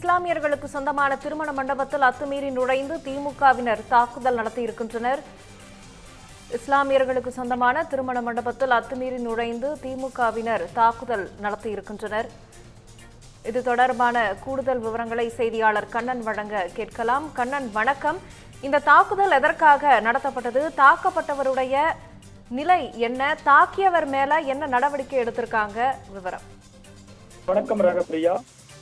இஸ்லாமியர்களுக்கு சொந்தமான திருமண மண்டபத்தில் அத்துமீறி நுழைந்து திமுகவினர் தாக்குதல் நடத்தியிருக்கின்றனர் இஸ்லாமியர்களுக்கு சொந்தமான திருமண மண்டபத்தில் அத்துமீறி நுழைந்து திமுகவினர் தாக்குதல் நடத்தியிருக்கின்றனர் இது தொடர்பான கூடுதல் விவரங்களை செய்தியாளர் கண்ணன் வழங்க கேட்கலாம் கண்ணன் வணக்கம் இந்த தாக்குதல் எதற்காக நடத்தப்பட்டது தாக்கப்பட்டவருடைய நிலை என்ன? தாக்கியவர் மேல என்ன நடவடிக்கை எடுத்திருக்காங்க? விவரம். வணக்கம் ரகப்பிரியா.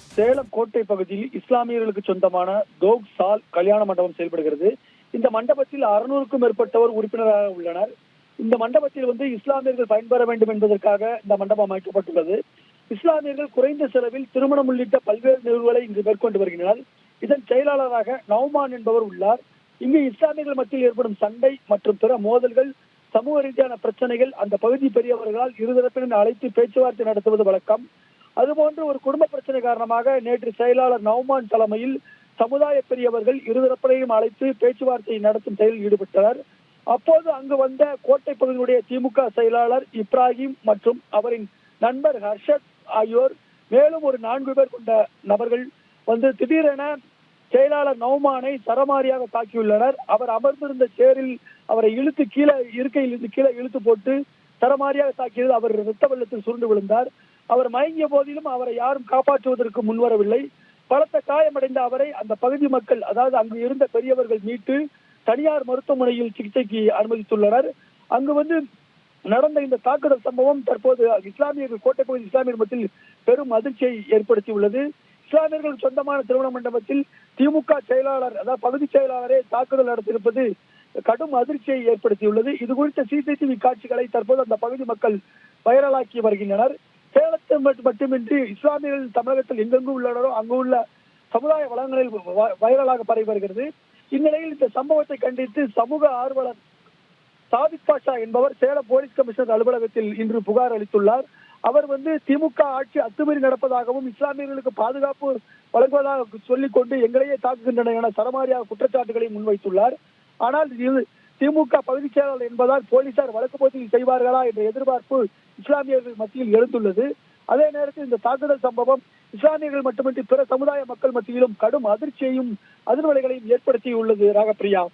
சேலம் கோட்டை பகுதியில் இஸ்லாமியர்களுக்கு சொந்தமான தோக் சால் கல்யாண மண்டபம் செயல்படுகிறது. இந்த மண்டபத்தில் அறுநூறுக்கும் மேற்பட்டவர் உறுப்பினராக உள்ளனர். இந்த மண்டபத்தில் வந்து இஸ்லாமியர்கள் பயன்பெற வேண்டும் என்பதற்காக இந்த மண்டபம் அமைக்கப்பட்டுள்ளது. இஸ்லாமியர்கள் குறைந்த செலவில் திருமணம் உள்ளிட்ட பல்வேறு நிகழ்வுகளை இங்கு மேற்கொண்டு வருகின்றனர். இதன் செயலாளராக நவ்மான் என்பவர் உள்ளார். இங்கு இஸ்லாமியர்கள் மத்தியில் ஏற்படும் சண்டை மற்றும் பிற மோதல்கள் சமூக ரீதியான பிரச்சனைகள் அந்த பகுதி பெரியவர்களால் இருதரப்பினர் அழைத்து பேச்சுவார்த்தை நடத்துவது வழக்கம். அதுபோன்று ஒரு குடும்ப பிரச்சனை காரணமாக நேற்று செயலாளர் நவ்மான் தலைமையில் சமுதாய பெரியவர்கள் இருதரப்பினையும் அழைத்து பேச்சுவார்த்தை நடத்தும் செயலில் ஈடுபட்டனர். அப்போது அங்கு வந்த கோட்டை பகுதியுடைய திமுக செயலாளர் இப்ராஹிம் மற்றும் அவரின் நண்பர் ஹர்ஷத் ஆகியோர் மேலும் ஒரு நான்கு பேர் கொண்ட நபர்கள் வந்து திடீரென செயலாளர் நௌமானை சரமாரியாக தாக்கியுள்ளனர். அவர் அமர்ந்திருந்த சேரில் அவரை இழுத்து கீழே இருக்கையில் இருந்து கீழே இழுத்து போட்டு சரமாரியாக தாக்கியது அவர் இரத்த வெள்ளத்தில் சுருண்டு விழுந்தார். அவர் மயங்கிய போதிலும் அவரை யாரும் காப்பாற்றுவதற்கு முன்வரவில்லை. பலத்த காயமடைந்த அவரை அந்த பகுதி மக்கள் அதாவது அங்கு இருந்த பெரியவர்கள் மீட்டு தனியார் மருத்துவமனையில் சிகிச்சைக்கு அனுமதித்துள்ளனர். அங்கு வந்து நடந்த இந்த தாக்குதல் சம்பவம் தற்போது இஸ்லாமியர்கள் கோட்டை பகுதி இஸ்லாமியர் மத்தியில் பெரும் அதிர்ச்சியை ஏற்படுத்தியுள்ளது. இஸ்லாமியர்கள் சொந்தமான திருமண மண்டபத்தில் திமுக செயலாளர் அதாவது பகுதி செயலாளரே தாக்குதல் நடத்தியிருப்பது கடும் அதிர்ச்சியை ஏற்படுத்தியுள்ளது. இது குறித்த சிசிடிவி காட்சிகளை தற்போது அந்த பகுதி மக்கள் வைரலாக்கி வருகின்றனர். சேலத்தை மட்டுமின்றி இஸ்லாமியர்கள் தமிழகத்தில் எங்கெங்கு உள்ளனரோ அங்கு உள்ள சமுதாய வளங்களில் வைரலாக பரவி வருகிறது. இந்நிலையில் இந்த சம்பவத்தை கண்டித்து சமூக ஆர்வலர் சாதிக் பாஷா என்பவர் சேலம் போலீஸ் கமிஷனர் அலுவலகத்தில் இன்று புகார் அளித்துள்ளார். அவர் வந்து திமுக ஆட்சி அத்துமீறி நடப்பதாகவும் இஸ்லாமியர்களுக்கு பாதுகாப்பு வழங்குவதாக சொல்லிக் கொண்டு எங்களையே தாக்குகின்றன என சரமாரியாக குற்றச்சாட்டுகளை முன்வைத்துள்ளார். ஆனால் இது திமுக பகுதிச் செயலாளர் என்பதால் போலீசார் வழக்கு பதிவு செய்வார்களா என்ற எதிர்பார்ப்பு இஸ்லாமியர்கள் மத்தியில் எழுந்துள்ளது. அதே நேரத்தில் இந்த தாக்குதல் சம்பவம் இஸ்லாமியர்கள் மட்டுமின்றி பிற சமுதாய மக்கள் மத்தியிலும் கடும் அதிர்ச்சியையும் அதிர்வலைகளையும் ஏற்படுத்தியுள்ளது. ராகப்பிரியா.